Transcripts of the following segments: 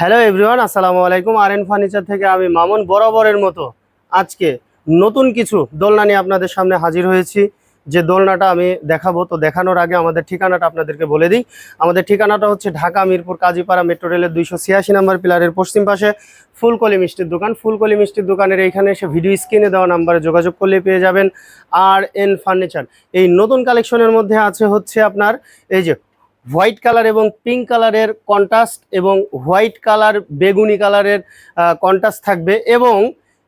Hello everyone আসসালামু আলাইকুম। আর N furniture থেকে আমি মামুন বরাবরের মতো আজকে নতুন কিছু দোলনা নিয়ে আপনাদের সামনে হাজির হয়েছি। যে দোলনাটা আমি দেখাবো, তো দেখানোর আগে আমাদের ঠিকানাটা আপনাদেরকে বলে দিই। আমাদের ঠিকানাটা হচ্ছে ঢাকা মিরপুর কাজীপাড়া মেট্রো রেলের দুইশো ছিয়াশি নাম্বার পিলারের পশ্চিম পাশে ফুলকলি মিষ্টির দোকান। ফুলকলি মিষ্টির দোকানের এইখানে এসে ভিডিও স্ক্রিনে দেওয়া নাম্বারে যোগাযোগ করলে পেয়ে যাবেন আর এন ফার্নিচার এই নতুন কালেকশনের মধ্যে আছে হচ্ছে আপনার, এই যে হোয়াইট কালার এবং পিঙ্ক কালারের কন্ট্রাস্ট এবং হোয়াইট কালার, বেগুনি কালারের কন্ট্রাস্ট থাকবে এবং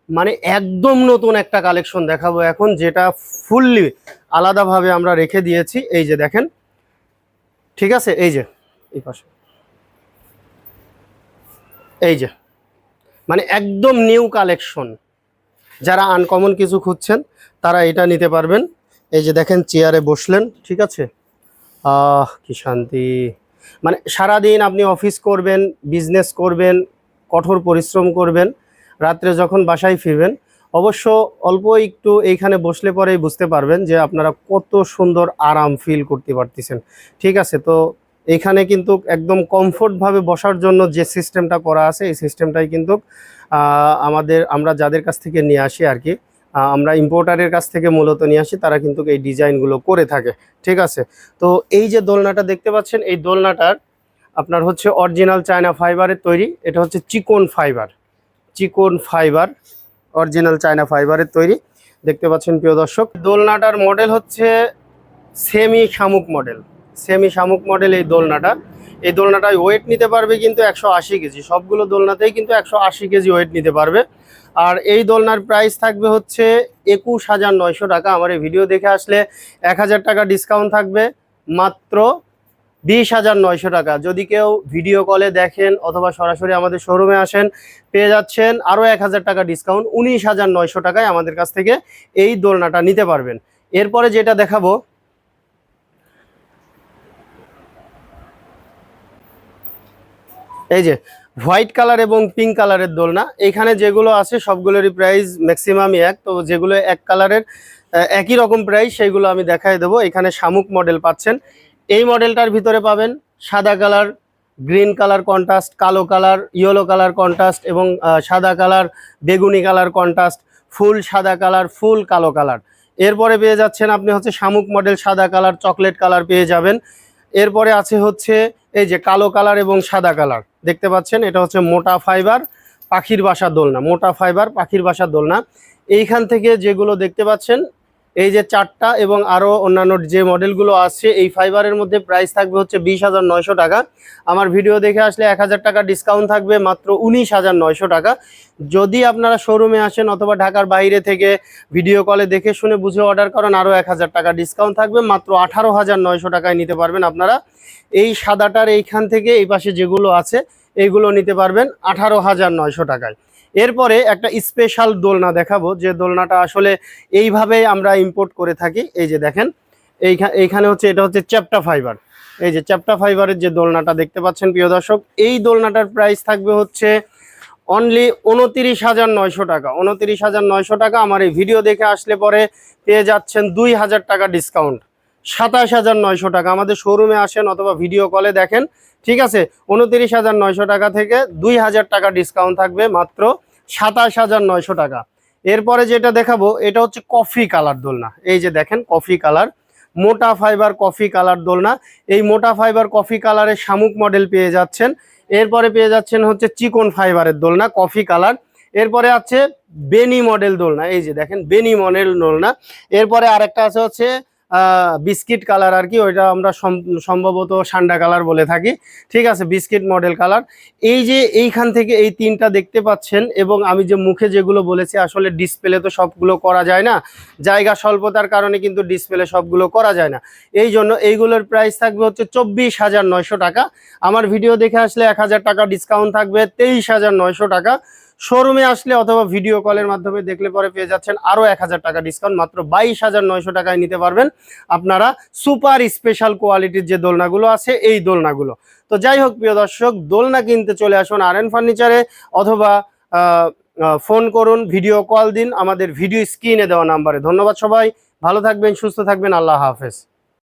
মানে একদম নতুন একটা কালেকশন দেখাবো এখন যেটা ফুললি আলাদাভাবে আমরা রেখে দিয়েছি। এই যে দেখেন, ঠিক আছে? এই যে, এই পাশে। এই যে মানে একদম নিউ কালেকশন। যারা আনকমন কিছু খুঁজছেন, তারা এটা নিতে পারবেন। এই যে দেখেন, চেয়ারে বসলেন, ঠিক আছে? আহ, কি শান্তি। মানে সারাদিন আপনি অফিস করবেন বিজনেস করবেন, কঠোর পরিশ্রম করবেন, রাত্রে যখন বাসায় ফিরবেন, অবশ্য অল্প একটু এইখানে বসলে পরেই বুঝতে পারবেন যে আপনারা কত সুন্দর আরাম ফিল করতে পারতেছেন। ঠিক আছে, তো এইখানে কিন্তু একদম কমফোর্টভাবে বসার জন্য যে সিস্টেমটা করা আছে, এই সিস্টেমটাই কিন্তু আমাদের, আমরা যাদের কাছ থেকে নিয়ে আসি আর কি আমরা ইম্পোর্টারের কাছ থেকে মূলত নিয়ে আসি, তারা কিন্তু এই ডিজাইনগুলো করে থাকে, ঠিক আছে? তো এই যে দোলনাটা দেখতে পাচ্ছেন, এই দোলনাটার আপনার হচ্ছে অরিজিনাল চায়না ফাইবারের তৈরি, এটা হচ্ছে চিকন ফাইবার চিকন ফাইবার অরিজিনাল চায়না ফাইবারের তৈরি, দেখতে পাচ্ছেন প্রিয় দর্শক। দোলনাটার মডেল হচ্ছে সেমি শামুক মডেল সেমি শামুক মডেল এই দোলনাটা। এই দোলনাটায় ওয়েট নিতে পারবে কিন্তু একশো আশি কেজি। সবগুলো দোলনাতেই কিন্তু একশো আশি কেজি ওয়েট নিতে পারবে। আর এই দোলনার প্রাইস থাকবে হচ্ছে একুশ হাজার নয়শো টাকা। আমার এই ভিডিও দেখে আসলে এক হাজার টাকা ডিসকাউন্ট থাকবে। মাত্র বিশ হাজার নয়শো টাকা। যদি কেউ ভিডিও কলে দেখেন অথবা সরাসরি আমাদের শোরুমে আসেন, পেয়ে যাচ্ছেন আরও এক হাজার টাকা ডিসকাউন্ট উনিশ হাজার নয়শো টাকায় আমাদের কাছ থেকে এই দোলনাটা নিতে পারবেন। এরপরে যেটা দেখাবো এই যে, হোয়াইট কালার এবং পিঙ্ক কালারের দোলনা। এখানে যেগুলো আছে, সবগুলোরই প্রাইস ম্যাক্সিমামই এক। তো যেগুলো এক কালারের একই রকম প্রাইস সেগুলো আমি দেখাই দেবো। এখানে শামুক মডেল পাচ্ছেন। এই মডেলটার ভিতরে পাবেন সাদা কালার গ্রিন কালার কন্ট্রাস্ট কালো কালার ইয়েলো কালার কন্ট্রাস্ট এবং সাদা কালার, বেগুনি কালার কন্ট্রাস্ট ফুল সাদা কালার, ফুল কালো কালার। এরপরে পেয়ে যাচ্ছেন আপনি হচ্ছে শামুক মডেল সাদা কালার চকলেট কালার পেয়ে যাবেন। এরপরে আছে হচ্ছে এই যে কালো কালার এবং সাদা কালার, দেখতে পাচ্ছেন? এটা হচ্ছে মোটা ফাইবার পাখির বাসা দোলনা, মোটা ফাইবার পাখির বাসা দোলনা। এইখান থেকে যেগুলো দেখতে পাচ্ছেন এই যে চারটা এবং আরও অন্যান্য যে মডেলগুলো আসছে এই ফাইবারের মধ্যে প্রাইস থাকবে হচ্ছে বিশ হাজার নয়শো টাকা। আমার ভিডিও দেখে আসলে এক হাজার টাকা ডিসকাউন্ট থাকবে, মাত্র উনিশ হাজার নয়শো টাকা। যদি আপনারা শোরুমে আসেন অথবা ঢাকার বাইরে থেকে ভিডিও কলে দেখে শুনে বুঝে অর্ডার করেন আরও এক হাজার টাকা ডিসকাউন্ট থাকবে, মাত্র আঠারো হাজার নয়শো টাকায় নিতে পারবেন আপনারা। এই সাদাটার এইখান থেকে এই পাশে যেগুলো আছে, এইগুলো নিতে পারবেন আঠারো হাজার নয়শো টাকায়। এরপরে একটা স্পেশাল দোলনা দেখাবো, যে দোলনাটা আসলে এইভাবে আমরা ইম্পোর্ট করে থাকি। এই যে দেখেন এইখানে হচ্ছে, এটা হচ্ছে চ্যাপটা ফাইবার এই যে চ্যাপটা ফাইবারের যে দোলনাটা দেখতে পাচ্ছেন, প্রিয় দর্শক, এই দোলনাটার প্রাইস থাকবে হচ্ছে অনলি উনতিরিশ হাজার নয়শো টাকা। উনতিরিশ হাজার নয়শো টাকা, আমার এই ভিডিও দেখে আসলে পরে পেয়ে যাচ্ছেন দুই হাজার টাকা ডিসকাউন্ট সাতাশ হাজার নয়শো টাকা। আমাদের শোরুমে আসেন অথবা ভিডিও কলে দেখেন, ঠিক আছে? উনতিরিশ হাজার নয়শো টাকা থেকে দুই হাজার টাকা ডিসকাউন্ট থাকবে মাত্র সাতাশ হাজার নয়শো টাকা। এরপরে যেটা দেখাবো, এটা হচ্ছে কফি কালার দোলনা। এই যে দেখেন, কফি কালার। মোটা ফাইবার কফি কালার দোলনা। এই মোটা ফাইবার কফি কালারের শামুক মডেল পেয়ে যাচ্ছেন। এরপরে পেয়ে যাচ্ছেন হচ্ছে চিকন ফাইবারের দোলনা, কফি কালার। এরপরে আছে বেনি মডেল দোলনা। এই যে দেখেন, বেনি মডেল দোলনা। এরপরে আরেকটা আছে হচ্ছে বিস্কিট কালার আর কি, ওইটা আমরা সম্ভবত সান্ডা কালার বলে থাকি। ঠিক আছে, বিস্কিট মডেল কালার। এই যে এইখান থেকে এই তিনটা দেখতে পাচ্ছেন এবং আমি যে মুখে যেগুলো বলেছি, আসলে ডিসপ্লে তো সবগুলো করা যায় না। জায়গা স্বল্পতার কারণে কিন্তু ডিসপ্লে সবগুলো করা যায় না। এই জন্য এইগুলোর প্রাইস থাকবে হচ্ছে চব্বিশ হাজার নয়শো টাকা। আমার ভিডিও দেখে আসলে এক হাজার টাকা ডিসকাউন্ট থাকবে, তেইশ হাজার নয়শো টাকা। শোরুমে আসলে অথবা ভিডিও কলের মাধ্যমে দেখলে পরে পেয়ে যাচ্ছেন আরও এক হাজার টাকা ডিসকাউন্ট, মাত্র বাইশ হাজার নয়শো টাকায় নিতে পারবেন আপনারা সুপার স্পেশাল কোয়ালিটির যে দোলনাগুলো আছে, এই দোলনাগুলো। তো যাই হোক, প্রিয় দর্শক, দোলনা কিনতে চলে আসুন আর এন ফার্নিচারে অথবা ফোন করুন, ভিডিও কল দিন, আমাদের ভিডিও স্ক্রিনে দেওয়া নাম্বারে। ধন্যবাদ সবাই, ভালো থাকবেন, সুস্থ থাকবেন, আল্লাহ হাফেজ।